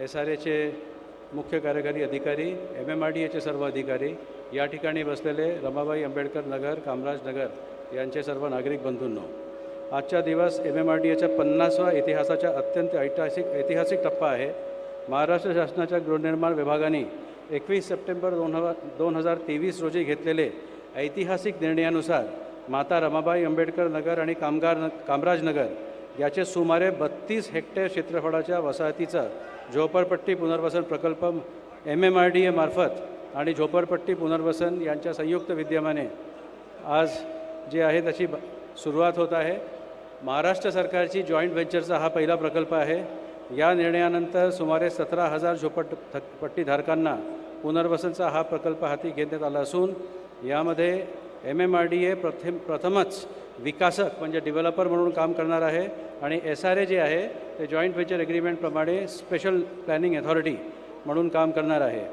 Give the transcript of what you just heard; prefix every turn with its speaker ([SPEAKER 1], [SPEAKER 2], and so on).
[SPEAKER 1] S R एचे मुख्य कार्यकारी अधिकारी एम एम आर डी एचे सर्व अधिकारी या ठिकाणी बसलेले रमाबाई आंबेडकर नगर कामराज नगर यांचे सर्व नागरिक बंधूंनो आजचा दिवस एम एम आर डी एच्या पन्नासवा इतिहासाच्या अत्यंत ऐतिहासिक ऐतिहासिक टप्पा आहे. महाराष्ट्र शासनाच्या गृहनिर्माण विभागाने एकवीस सप्टेंबर दोन हजार दोन हजार तेवीस रोजी घेतलेले ऐतिहासिक निर्णयानुसार माता रमाबाई आंबेडकर नगर आणि कामगार न कामराज नगर याचे सुमारे बत्तीस हेक्टर क्षेत्रफळाच्या वसाहतीचा झोपडपट्टी पुनर्वसन प्रकल्प एम एम आर डी एमार्फत आणि झोपडपट्टी पुनर्वसन यांच्या संयुक्त विद्यमाने आज जे आहे त्याची सुरुवात होत आहे. महाराष्ट्र सरकारची जॉईंट व्हेंचरचा हा पहिला प्रकल्प आहे. या निर्णयानंतर सुमारे सतरा हजार झोपट थक- पट्टीधारकांना पुनर्वसनचा हा प्रकल्प हाती घेण्यात आला असून यामध्ये M M R D A प्रथम प्रथमच विकासक म्हणजे डेव्हलपर म्हणून काम करणार आहे. आणि एस आर ए जे आहे ते जॉईंट व्हेंचर ॲग्रीमेंटप्रमाणे स्पेशल प्लॅनिंग अथॉरिटी म्हणून काम करणार आहे.